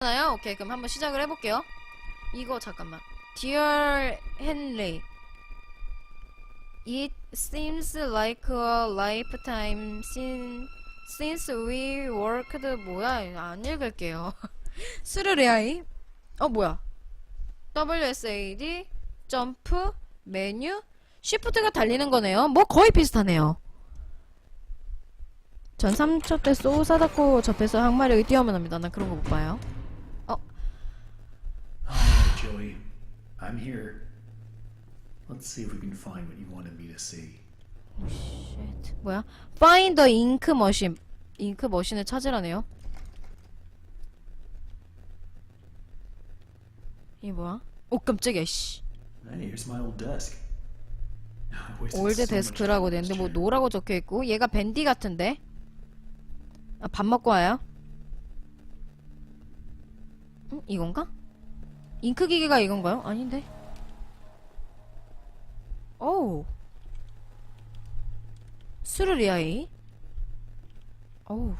나요? 오케이 그럼 한번 시작을 해볼게요. 이거 잠깐만. Dear Henry, it seems like a lifetime since since we worked 뭐야 안 읽을게요. 스르레아이 어 뭐야? WSAD 점프 메뉴 쉬프트가 달리는 거네요. 뭐 거의 비슷하네요. 전 3초 때 쏘사다코 접해서 항마력이 뛰어만합니다. 난 그런 거 못 봐요. I'm here. Let's see if we can find what you wanted me to see. Shit. 뭐야? Find the ink machine. 잉크 머신을 찾으라네요. 이게 뭐야? 오 깜짝이야 씨. Hey, here's my old desk. I wasted 올드 so much time 데스크라고 on 되는데 this 뭐 chair. 노라고 적혀 있고 얘가 밴디 같은데. 아, 밥 먹고 와요? 응? 이건가? 잉크 기계가 이건가요? 아닌데. 오우. 스르리아이. 어우.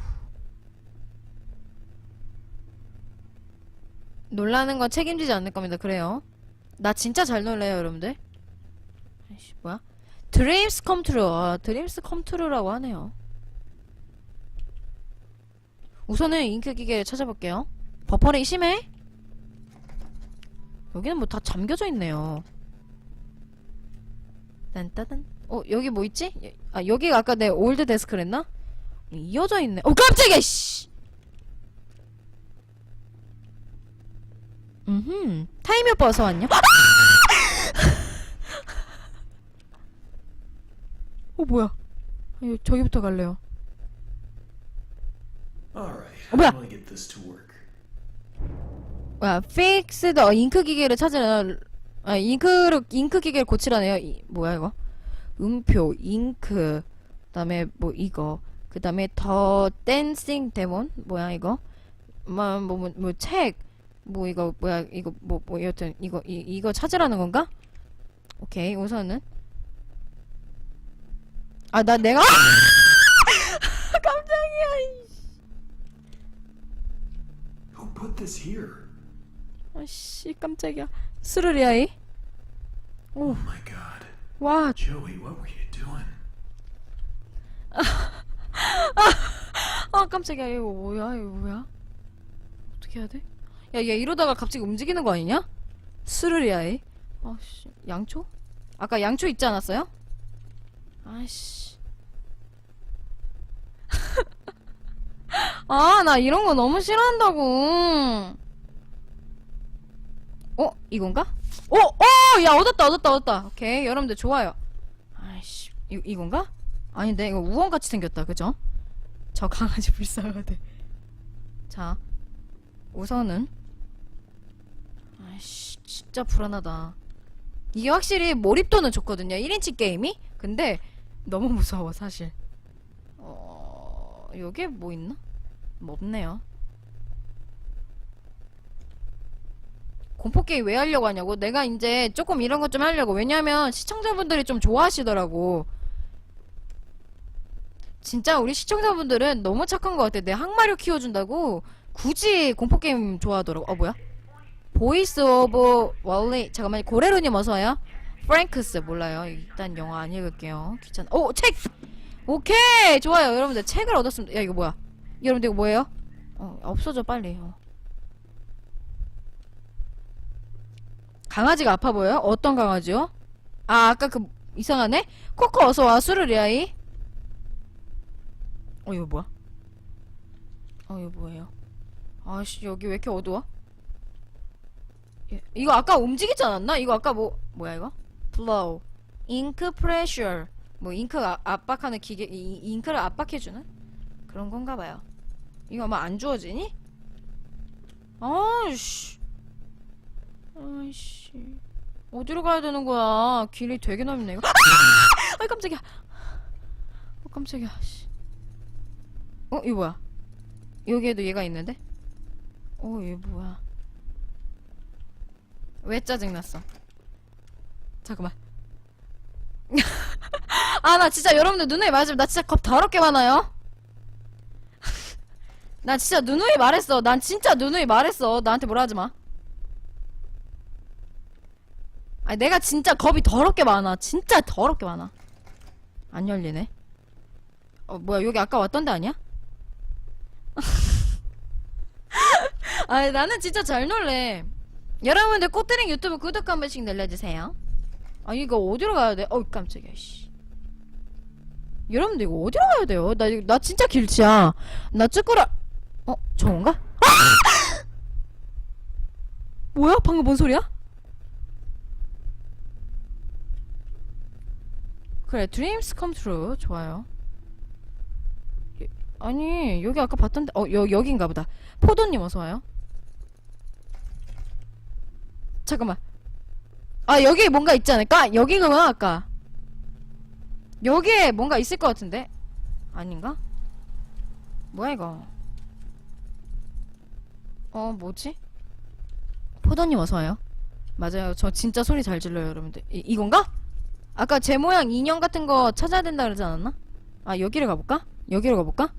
놀라는 건 책임지지 않을 겁니다. 그래요. 나 진짜 잘 놀래요, 여러분들. 아이씨, 뭐야? 드림스 컴트루. 아, 드림스 컴트루라고 하네요. 우선은 잉크 기계를 찾아볼게요. 버퍼링 심해? 여기는 뭐 다 잠겨져 있네요. 딴따단. 어, 여기 뭐 있지? 여- 아, 여기가 아까 내 올드 데스크랬나? 이어져 있네. 어, 깜짝이야, 씨! 음흠. 타이미 오빠 어서 왔냐? 아! 어, 뭐야. 저기부터 갈래요. 어, 뭐야? 뭐야, fix the 잉크 기계를 찾으라. 아, 잉크를, 잉크 기계를 고치라네요. 이, 뭐야, 이거? 음표, 잉크, 그 다음에 뭐 이거, 그 다음에 더 댄싱 데몬? 뭐야, 이거? 뭐, 뭐, 뭐, 뭐, 책, 뭐, 이거, 뭐야, 이거, 뭐, 뭐, 여튼, 이거, 이, 이거 찾으라는 건가? 오케이, 우선은. 아, 나 내가, 깜짝이야, 이. Who put this here? 아씨, 깜짝이야. 스르리아이? 오, Oh. 와? 아 깜짝이야 이거 뭐야 이거 뭐야 어떻게 해야 돼? 야 얘 이러다가 갑자기 움직이는 거 아니냐? 스르리야 이 아씨 양초? 아까 양초 있지 않았어요? 아씨 아 나 이런 거 너무 싫어한다고 어? 이건가? 어? 어! 야 얻었다 얻었다 얻었다 오케이 여러분들 좋아요 아이씨 이, 이건가? 아닌데 이거 우원같이 생겼다 그죠? 저 강아지 불쌍하대. 자, 우선은 아이씨 진짜 불안하다. 이게 확실히 몰입도는 좋거든요. 1인치 게임이. 근데 너무 무서워 사실. 어, 여기에 뭐 있나? 뭐 없네요. 공포 게임 왜 하려고 하냐고? 내가 이제 조금 이런 것 좀 하려고. 왜냐면 시청자분들이 좀 좋아하시더라고. 진짜 우리 시청자분들은 너무 착한 것 같아. 내 항마력 키워준다고 굳이 공포게임 좋아하더라고. 어, 뭐야? 보이스 오브 월리. 잠깐만, 고레로님 어서와요. 프랭크스, 몰라요. 일단 영어 안 읽을게요. 귀찮아. 오, 책! 오케이! 좋아요. 여러분들, 책을 얻었습니다. 야, 이거 뭐야? 여러분들, 이거 뭐예요? 어, 없어져, 빨리. 어. 강아지가 아파 보여요? 어떤 강아지요? 아, 아까 그, 이상하네? 코코 어서와, 수르리아이. 어 이거 뭐야? 어 이거 뭐예요? 아씨 여기 왜 이렇게 어두워? 예, 이거 아까 움직이지 않았나? 이거 아까 뭐 뭐야 이거? flow, ink pressure 뭐 잉크 아, 압박하는 기계 이, 이- 잉크를 압박해주는 그런 건가 봐요. 이거 아마 안 주어지니? 아씨 아이씨 어디로 가야 되는 거야? 길이 되게 넓네 이거. 아 깜짝이야. 어 깜짝이야. 씨. 어, 이거 뭐야? 여기에도 얘가 있는데? 어, 얘 뭐야? 왜 짜증났어? 잠깐만. 아, 나 진짜 여러분들 눈에 맞으면 나 진짜 겁 더럽게 많아요? 나 진짜 누누이 말했어. 난 진짜 누누이 말했어. 나한테 뭐라 하지 마. 아니, 내가 진짜 겁이 더럽게 많아. 진짜 더럽게 많아. 안 열리네. 어, 뭐야, 여기 아까 왔던 데 아니야? 아니, 나는 진짜 잘 놀래. 여러분들 꽃드링 유튜브 구독 한 번씩 눌러주세요. 아, 이거 어디로 가야 돼? 어우, 깜짝이야, 씨. 여러분들 이거 어디로 가야 돼요? 나, 나 진짜 길치야. 나 쭈꾸라, 어, 저건가? 아! 뭐야? 방금 뭔 소리야? 그래, dreams come true. 좋아요. 예, 아니, 여기 아까 봤던데, 어, 여, 여긴가 보다. 포도님 어서와요. 잠깐만. 아, 여기 뭔가 있지 않을까? 여기가 아까. 여기에 뭔가 있을 것 같은데? 아닌가? 뭐야, 이거? 어, 뭐지? 포도님 어서와요. 맞아요. 저 진짜 소리 잘 질러요, 여러분들. 이, 이건가? 아까 제 모양 인형 같은 거 찾아야 된다 그러지 않았나? 아, 여기를 가볼까? 여기로 가볼까?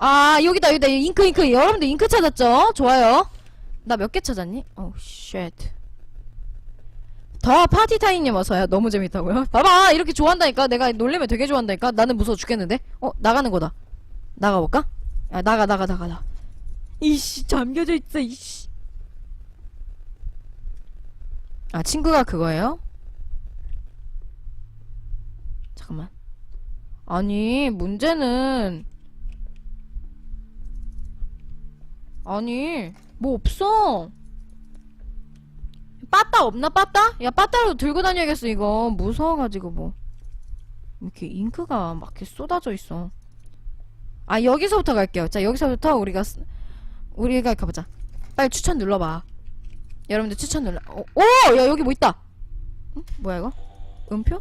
아, 여기다, 여기다. 잉크, 잉크. 여러분들 잉크 찾았죠? 좋아요. 나 몇 개 찾았니? 어, 쉣. 더 파티타임님 어서요. 너무 재밌다고요? 봐봐! 이렇게 좋아한다니까? 내가 놀래면 되게 좋아한다니까? 나는 무서워 죽겠는데? 어, 나가는 거다. 나가볼까? 야, 나가, 나가, 나가, 나. 이씨, 잠겨져 있어, 이씨. 아, 친구가 그거예요? 잠깐만. 아니, 문제는. 아니, 뭐 없어. 빠따 없나, 빠따? 야, 빠따로 들고 다녀야겠어, 이거. 무서워 가지고, 뭐. 이렇게 잉크가 막 이렇게 쏟아져 있어. 아, 여기서부터 갈게요. 자, 여기서부터 우리가, 쓰- 우리가 가보자. 빨리 추천 눌러봐. 여러분들 추천 눌러. 어, 오! 야, 여기 뭐 있다! 응? 뭐야, 이거? 음표?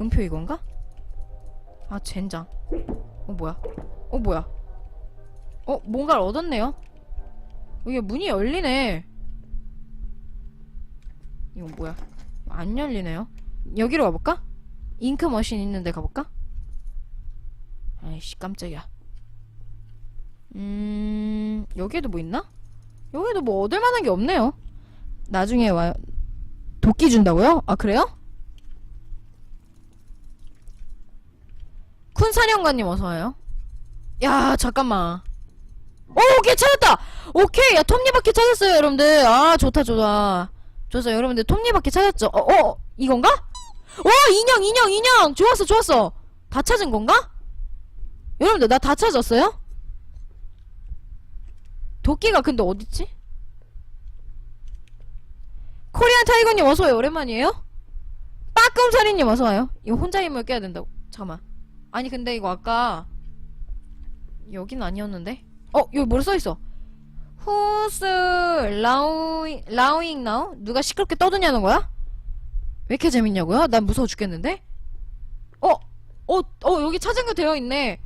음표 이건가? 아, 젠장. 어, 뭐야? 어, 뭐야? 어, 뭔가를 얻었네요? 이게 문이 열리네. 이건 뭐야? 안 열리네요. 여기로 가볼까? 잉크 머신 있는데 가볼까? 아이씨, 깜짝이야. 음, 여기에도 뭐 있나? 여기도 뭐 얻을 만한 게 없네요. 나중에 와요. 도끼 준다고요? 아, 그래요? 쿤 사령관님 어서와요. 야, 잠깐만. 오, 오케이, 찾았다! 오케이, 야, 톱니바퀴 찾았어요, 여러분들. 아, 좋다, 좋다. 좋았어, 여러분들. 톱니바퀴 찾았죠? 어, 어, 이건가? 와, 인형, 인형, 인형! 좋았어, 좋았어. 다 찾은 건가? 여러분들, 나 다 찾았어요? 도끼가 근데 어딨지? 코리안 타이거님 어서와요, 오랜만이에요? 빠끔사리님 어서와요. 이거 혼자 힘을 깨야 된다고. 잠깐만. 아니, 근데 이거 아까, 여긴 아니었는데? 어, 여기 뭐라 써있어? Who's allowing, allowing now? 누가 시끄럽게 떠드냐는 거야? 왜 이렇게 재밌냐고요? 난 무서워 죽겠는데? 어, 어, 어, 여기 찾은 거 되어 있네.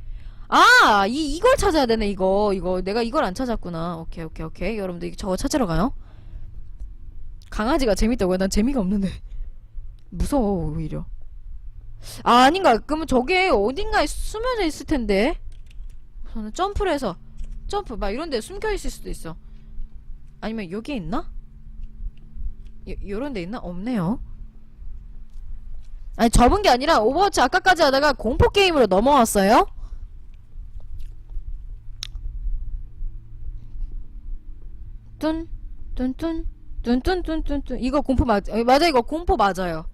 아, 이, 이걸 찾아야 되네, 이거. 이거. 내가 이걸 안 찾았구나. 오케이, 오케이, 오케이. 여러분들 저거 찾으러 가요. 강아지가 재밌다고요? 난 재미가 없는데. 무서워, 오히려. 아, 아닌가. 그러면 저게 어딘가에 숨어져 있을 텐데. 저는 점프를 해서 점프 막 이런 데 숨겨 있을 수도 있어. 아니면 여기에 있나? 요, 요런 데 있나? 없네요. 아니 접은 게 아니라 오버워치 아까까지 하다가 공포 게임으로 넘어왔어요. 뚠, 뚠뚠, 뚠뚠뚠뚠뚠. 이거 공포 맞, 어, 맞아, 이거 공포 맞아요.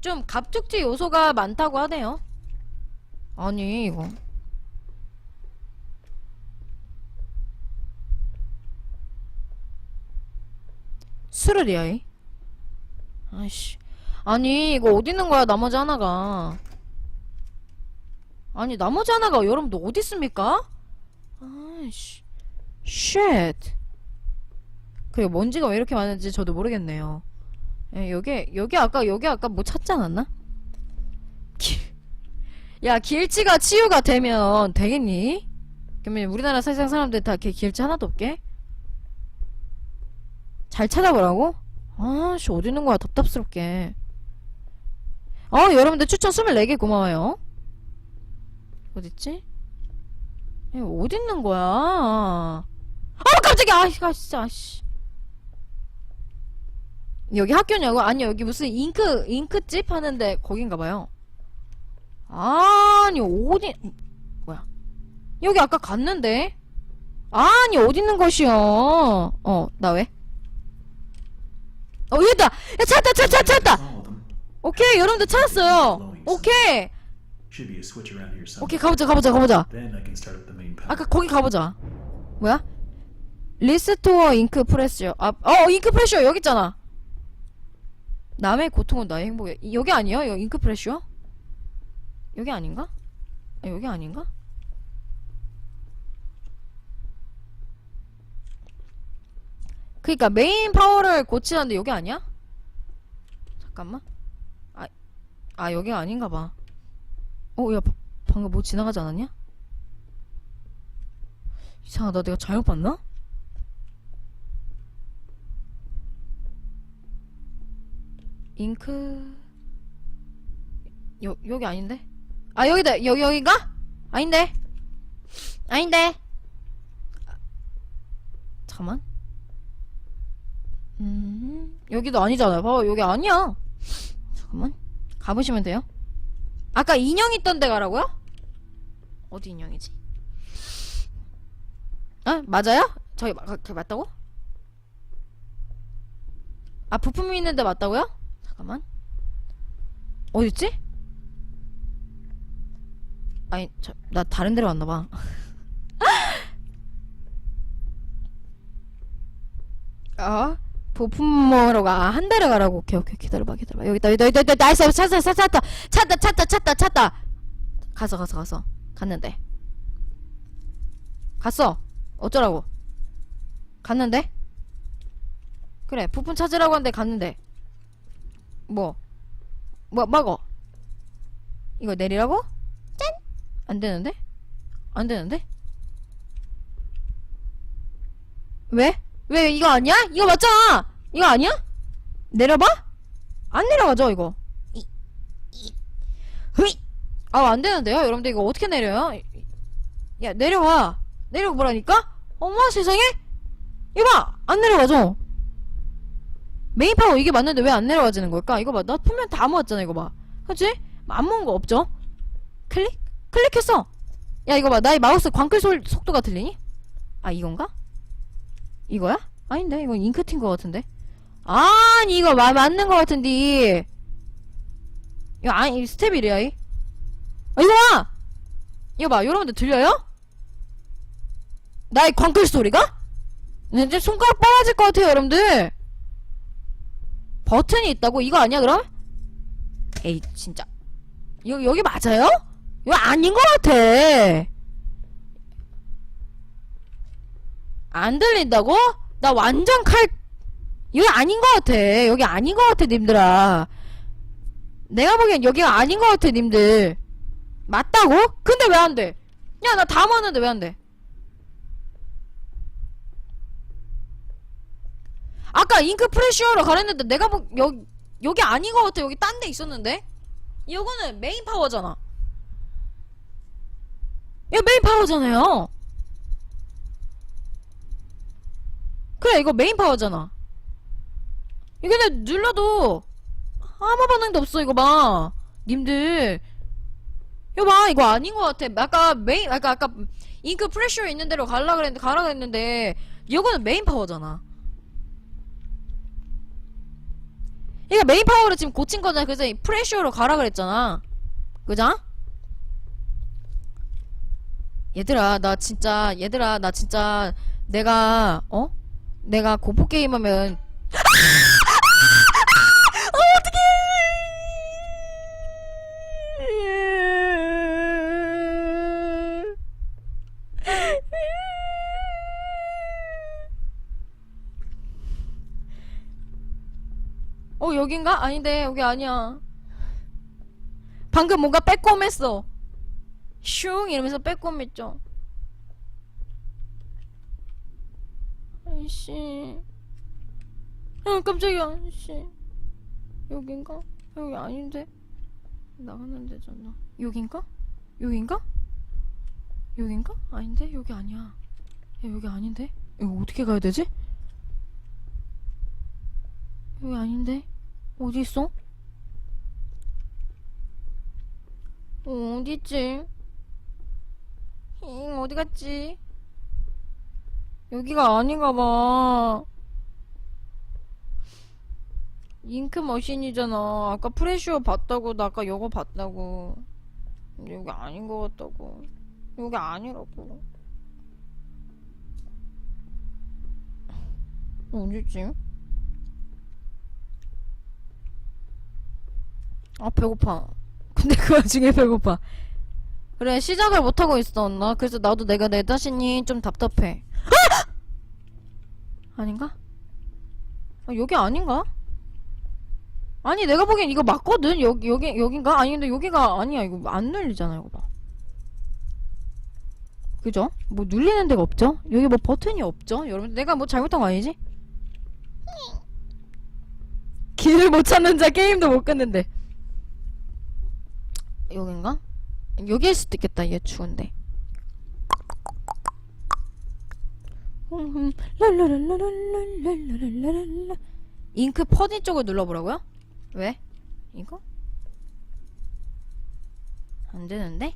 좀 갑툭튀 요소가 많다고 하네요. 아니, 이거. 수르리야, 이. 아이씨. 아니, 이거 어디 있는 거야, 나머지 하나가. 아니, 나머지 하나가 여러분들 어디 있습니까? 아이씨. 쉣. 그게 먼지가 왜 이렇게 많은지 저도 모르겠네요. 예, 여기, 여기 아까, 여기 아까 뭐 찾지 않았나? 길, 야, 길치가 치유가 되면 되겠니? 그러면 우리나라 세상 사람들 다 이렇게 길치 하나도 없게? 잘 찾아보라고? 아씨, 어디 있는 거야, 답답스럽게. 어, 여러분들 추천 24개 고마워요. 어딨지? 어디 있는 거야? 아 깜짝이야! 아 씨, 아, 진짜 씨. 여기 학교냐고? 아니 여기 무슨 잉크 잉크집 하는데 거긴가 봐요. 아니 어디 뭐야? 여기 아까 갔는데? 아니 어디 있는 것이요? 어 나 왜? 어 여기다! 야 찾았다 찾았다 찾았다! Follow them. 오케이 여러분들 찾았어요. 오케이. 오케이 가보자 가보자 가보자. 아까 거기 가보자. 뭐야? 리스토어 잉크 프레셔. 아, 어, 잉크 프레셔 여기 있잖아. 남의 고통은 나의 행복이야. 이- 여기 아니야? 여기 잉크 프레셔? 여기 아닌가? 아, 여기 아닌가? 그니까 메인 파워를 고치라는데 여기 아니야? 잠깐만. 아, 아 여기가 아닌가 봐. 어, 야, 바- 방금 뭐 지나가지 않았냐? 이상하다. 내가 잘못 봤나? 잉크 여 여기 아닌데? 아 여기다 여기 여기가? 아닌데? 아닌데? 아, 잠깐만. 음 여기도 아니잖아요. 봐봐 여기 아니야. 잠깐만 가보시면 돼요. 아까 인형 있던 데 가라고요? 어디 인형이지? 아 맞아요? 저기 마, 그 맞다고? 아 부품이 있는데 맞다고요? 잠깐만. 어딨지? 아니 저, 나 다른 데로 왔나봐. 아 부품으로 가한 대로 가라고. 오케이 오케이. 기다려봐 기다려봐. 여기 있다 여기 있다 여기 있다 나이스 찾았다 찾았다. 찾았다 찾았다 찾았다 찾았다. 가서 가서 가서. 갔는데. 갔어. 어쩌라고. 갔는데? 그래 부품 찾으라고 하는데 갔는데 뭐 뭐 막어. 이거 내리라고? 짠! 안 되는데? 안 되는데? 왜? 왜 이거 아니야? 이거 맞잖아! 이거 아니야? 내려봐? 안 내려가죠 이거? 이, 이, 흐이! 아 안되는데요? 여러분들 이거 어떻게 내려요? 야 내려와. 내려가 보라니까? 어머 세상에! 이거 봐! 안 내려가죠? 메인 파워 이게 맞는데 왜 안 내려가지는 걸까? 이거 봐. 나 분명 다 모았잖아, 이거 봐. 그치? 안 모은 거 없죠? 클릭? 클릭했어! 야, 이거 봐. 나의 마우스 광클 솔, 속도가 들리니? 아, 이건가? 이거야? 아닌데? 이건 잉크틴 거 같은데? 아니, 이거 마, 맞는 거 같은데. 이거 아니, 스텝이래야, 이. 아, 이거 봐! 이거 봐. 여러분들 들려요? 나의 광클 소리가? 이제 손가락 빨아질 것 같아요, 여러분들. 버튼이 있다고? 이거 아니야, 그럼? 에이, 진짜. 여기, 여기 맞아요? 이거 아닌 것 같아. 안 들린다고? 나 완전 칼, 이거 아닌 것 같아. 여기 아닌 것 같아, 님들아. 내가 보기엔 여기가 아닌 것 같아, 님들. 맞다고? 근데 왜 안 돼? 야, 나다 모았는데 왜 안 돼? 아까 잉크 프레쉬어로 가랬는데 내가 보 여기 여기 아닌 것 같아. 여기 딴 데 있었는데? 이거는 메인 파워잖아. 이거 메인 파워잖아요. 그래 이거 메인 파워잖아. 이거 근데 눌러도 아무 반응도 없어 이거 봐. 님들. 이거 봐 이거 아닌 것 같아. 아까 메인 아까 아까 잉크 프레쉬어 있는 데로 가라 그랬는데 가라 그랬는데 이거는 메인 파워잖아 이거 메인 파워를 지금 고친 거잖아. 그래서 이 프레쉬어로 가라 그랬잖아. 그죠? 얘들아, 나 진짜, 얘들아, 나 진짜, 내가, 어? 내가 공포 게임 하면. 여긴가? 아닌데, 여기 아니야. 방금 뭔가 빼꼼했어. 슝! 이러면서 빼꼼했죠. 아이씨. 아, 깜짝이야, 아이씨. 여긴가? 여기 아닌데? 나가는 데잖아. 여긴가? 여긴가? 여긴가? 아닌데? 여기 아니야. 야, 여기 아닌데? 이거 어떻게 가야 되지? 여기 아닌데? 어디 있어? 어, 어디 있지? 잉, 어디 갔지? 여기가 아닌가 봐. 잉크 머신이잖아. 아까 프레쉬어 봤다고, 나 아까 이거 봤다고. 여기 아닌 것 같다고. 여기 아니라고. 어디지? 아, 배고파. 근데 그 와중에 배고파. 그래, 시작을 못하고 있어, 나. 그래서 나도 내가 내 자신이 좀 답답해. 아! 아닌가? 아, 여기 아닌가? 아니, 내가 보기엔 이거 맞거든? 여기, 여기, 여긴가? 아니, 근데 여기가 아니야. 이거 안 눌리잖아, 이거 봐. 그죠? 뭐 눌리는 데가 없죠? 여기 뭐 버튼이 없죠? 여러분, 내가 뭐 잘못한 거 아니지? 길을 못 찾는 자 게임도 못 끊는데. 여긴가? 여기일 수도 있겠다 얘 추운데 잉크 퍼진 쪽을 눌러보라고요? 왜? 이거? 안 되는데?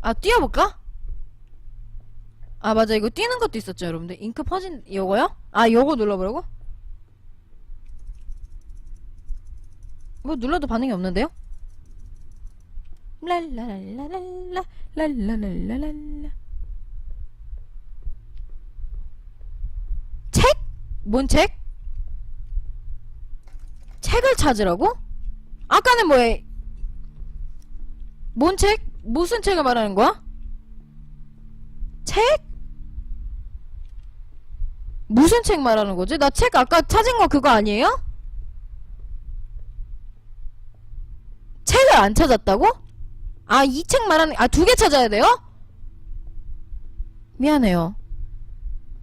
아 뛰어볼까? 아 맞아 이거 뛰는 것도 있었죠 여러분들 잉크 퍼진 요거요? 아 요거 눌러보라고? 뭐 눌러도 반응이 없는데요? 랄라랄라랄라 랄라랄라랄라 책? 뭔 책? 책을 찾으라고? 아까는 뭐해? 뭔 책? 무슨 책을 말하는 거야? 책? 무슨 책 말하는 거지? 나 책 아까 찾은 거 그거 아니에요? 책을 안 찾았다고? 아, 이 책 말하는, 아, 두 개 찾아야 돼요? 미안해요.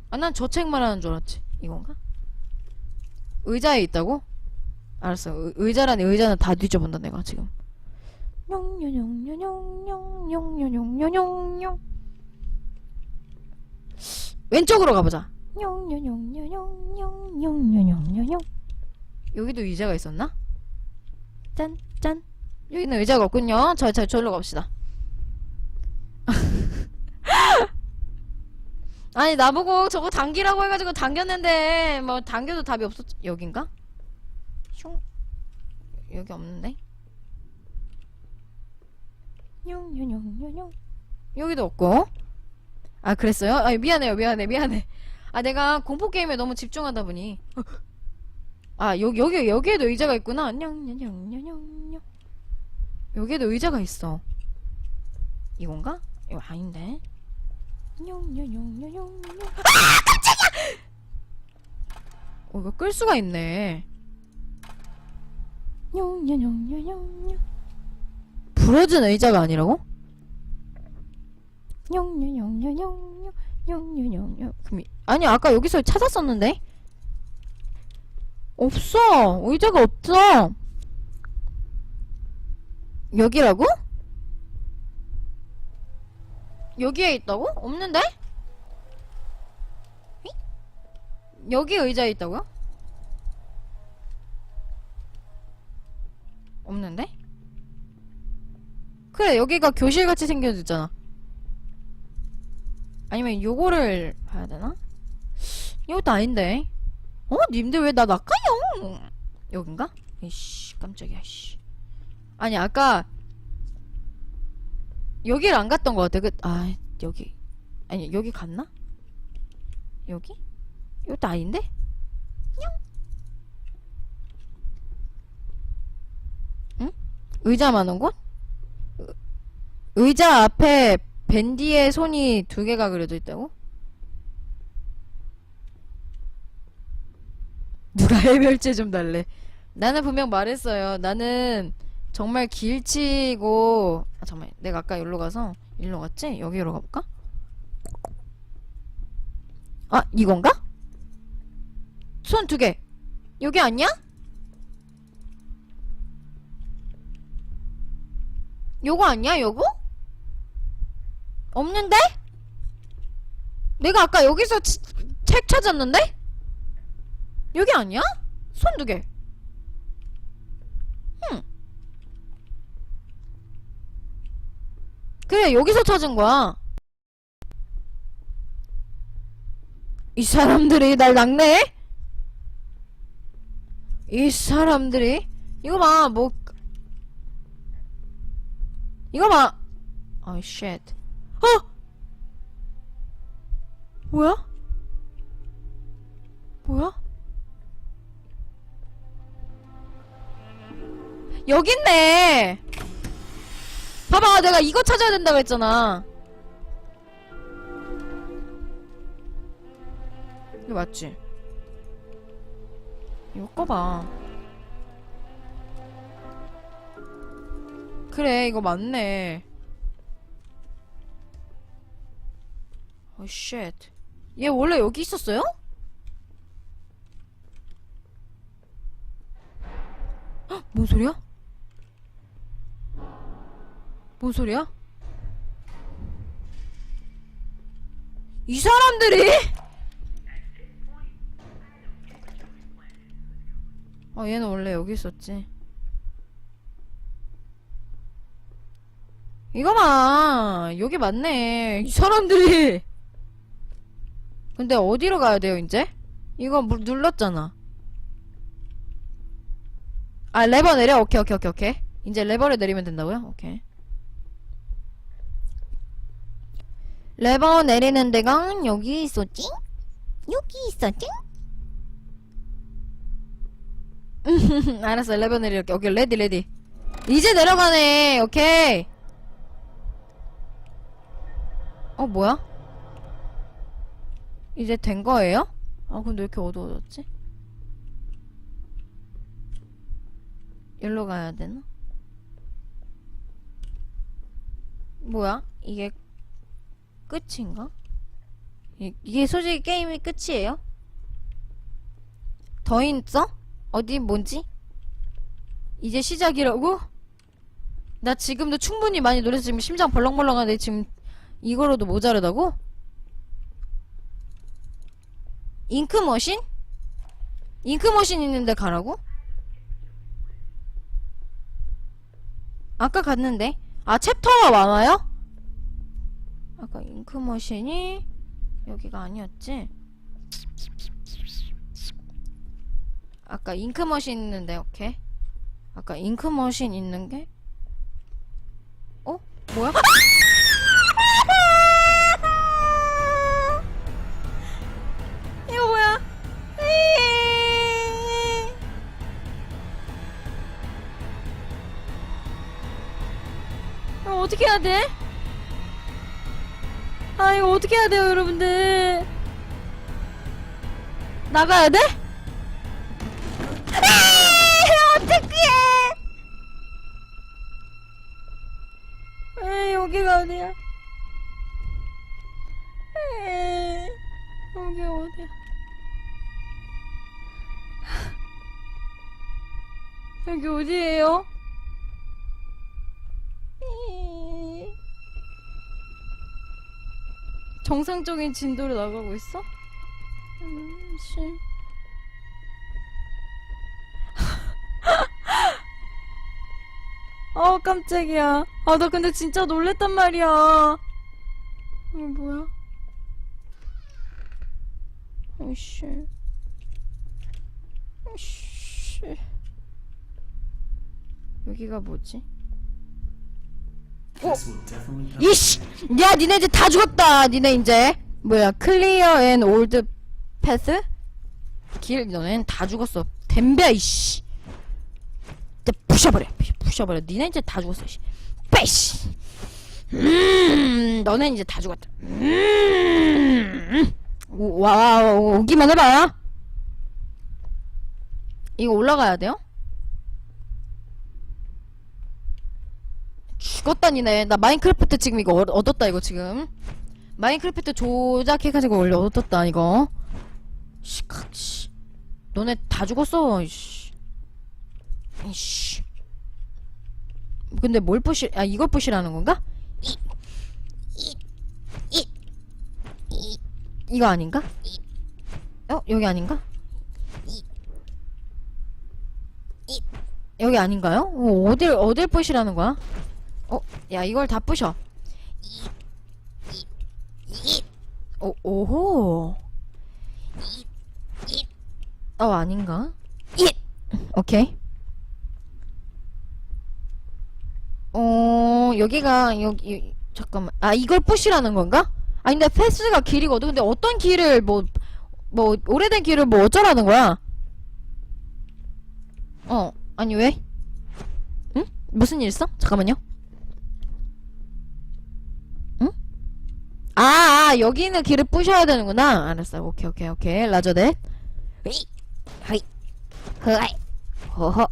아, 난 저 책 말하는 줄 알았지. 이건가? 의자에 있다고? 알았어. 의, 의자란 의자는 다 뒤져본다, 내가 지금. 뇽뇽뇽뇽뇽뇽뇽뇽뇽뇽뇽뇽 왼쪽으로 가보자. 뇽뇽뇽뇽뇽뇽뇽뇽뇽뇽 여기도 의자가 있었나? 짠, 짠. 여기는 의자가 없군요. 저, 저, 저기로 갑시다. 아니, 나보고 저거 당기라고 해가지고 당겼는데, 뭐, 당겨도 답이 없었, 여긴가? 슝. 여기 없는데? 뇽뇽뇽뇽뇽. 여기도 없고. 아, 그랬어요? 아, 미안해요, 미안해, 미안해. 아, 내가 공포게임에 너무 집중하다 보니. 아, 여기, 여기, 여기에도 의자가 있구나. 뇽뇽뇽뇽뇽. 여기에도 의자가 있어. 이건가? 이거 아닌데. 뇽뇽뇽뇽뇽. 아! 깜짝이야! 어, 이거 끌 수가 있네. 뇽뇽뇽뇽뇽. 부러진 의자가 아니라고? 뇽뇽뇽뇽뇽뇽. 그럼 아니 아까 여기서 찾았었는데? 없어. 의자가 없어. 여기라고? 여기에 있다고? 없는데? 이? 여기 의자에 있다고요? 없는데? 그래 여기가 교실같이 생겨졌잖아 아니면 요거를 봐야 되나? 이것도 아닌데 어? 님들 왜나 낚아요? 여긴가? 이씨 깜짝이야 씨 아니 아까 여기를 안 갔던 것 같아 그, 아 여기 아니 여기 갔나? 여기? 이것도 아닌데? 응? 의자 많은 곳? 의- 의자 앞에 밴디의 손이 두 개가 그려져 있다고? 누가 해멸제 좀 달래. 나는 분명 말했어요. 나는 정말 길치고 아 잠깐만 내가 아까 여기로 가서 일로 갔지? 여기로 가볼까? 아 이건가? 손 두 개. 여기 아니야? 요거 아니야 요거? 없는데? 내가 아까 여기서 치- 책 찾았는데? 여기 아니야? 손 두 개. 그래, 여기서 찾은 거야. 이 사람들이 날 낚네? 이 사람들이? 이거 봐, 뭐. 이거 봐. 아이, 쉣. 어! 뭐야? 뭐야? 여기 있네! 봐봐, 내가 이거 찾아야 된다고 했잖아. 이거 맞지? 이거 꺼봐. 그래, 이거 맞네. 어, 쉣. 얘 원래 여기 있었어요? 헉, 뭔 소리야? 뭔 소리야? 이 사람들이? 아, 얘는 원래 여기 있었지. 이거 봐. 여기 맞네. 이 사람들이. 근데 어디로 가야 돼요, 이제? 이거 물 눌렀잖아. 아, 레버 내려? 오케이, 오케이, 오케이, 오케이. 이제 레버를 내리면 된다고요? 오케이. 레버 내리는 데가 여기 있었지? 여기 있었지? 알았어, 레버 내릴게. 오케이, 레디, 레디. 이제 내려가네. 오케이. 어, 뭐야? 이제 된 거예요? 아, 근데 왜 이렇게 어두워졌지? 일로 가야 되나? 뭐야? 이게 끝인가? 이, 이게 솔직히 게임이 끝이에요? 더 있어? 어디 뭔지? 이제 시작이라고? 나 지금도 충분히 많이 놀래서 지금 심장 벌렁벌렁한데 지금 이거로도 모자르다고? 잉크머신? 잉크머신 있는데 가라고? 아까 갔는데 아 챕터가 많아요? 아까 잉크머신이 여기가 아니었지? 아까 잉크머신 있는데 오케이 아까 잉크머신 있는 게 어? 뭐야? 이거 뭐야? 어, 어떻게 해야 돼? 아 이거 어떻게 해야 돼요 여러분들 나가야 돼? 아, 어떡해 에 여기가 어디야 에 여기 어디야 여기 어디예요? 정상적인 진도로 나가고 있어? 음, 씨. 어, 깜짝이야. 아, 나 근데 진짜 놀랬단 말이야. 이게 뭐야? 어이씨. 어이씨. 여기가 뭐지? Help. 이씨! 야, 니네 이제 다 죽었다! 니네 이제. 뭐야, 클리어 앤 올드 패스? 길, 너넨 다 죽었어. 댐벼, 이씨. 내 부셔버려. 부- 부셔버려. 니네 이제 다 죽었어, 이씨. 빼씨! 음, 너넨 이제 다 죽었다. 음, 오, 와, 와, 오기만 해봐. 이거 올라가야 돼요? 죽었다 니네 나 마인크래프트 지금 이거 얻- 얻었다 이거 지금 마인크래프트 조작해가지고 원래 얻었다 이거 씨 너네 다 죽었어 이씨 이씨 근데 뭘 부시 아 이걸 부시라는 건가? 이, 이, 이거 아닌가? 어 여기 아닌가? 여기 아닌가요? 어, 어딜 어딜 부시라는 거야? 어, 야 이걸 다 부셔. 오, 오호. 어 아닌가? 오케이. 어 여기가 여기 여- 잠깐만 아 이걸 부시라는 건가? 아 근데 패스가 길이거든. 근데 어떤 길을 뭐뭐 오래된 길을 뭐 어쩌라는 거야? 어 아니 왜? 응? 무슨 일 있어? 잠깐만요. 아, 아 여기는 길을 부셔야 되는구나. 알았어. 오케이 오케이 오케이. 라저댓. 으이, 허이, 허이, 호호,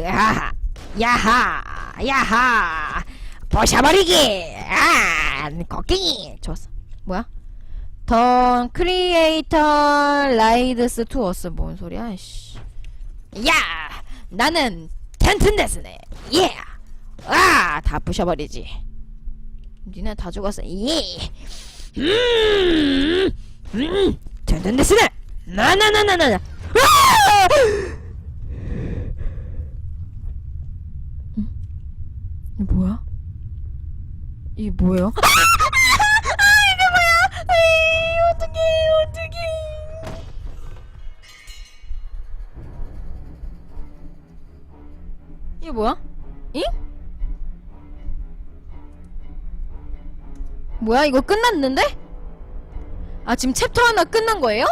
야하, 야하, 야하, 부셔버리기. 아, 거끼기. 좋았어. 뭐야? 던 크리에이터 라이드스 투어스 뭔 소리야? 씨. 야, 나는 텐튼 데스네. 예. 아, 다 부셔버리지. 니네 다 죽었어. 예. 음, 음, 텐튼데스네. 나나나나나. 아! 음? 이게 뭐야? 이게 뭐예요? 아, 이게 뭐야? 에이, 어떡해, 어떡해. 이게 뭐야? 잉? 뭐야 이거 끝났는데? 아 지금 챕터 하나 끝난 거예요?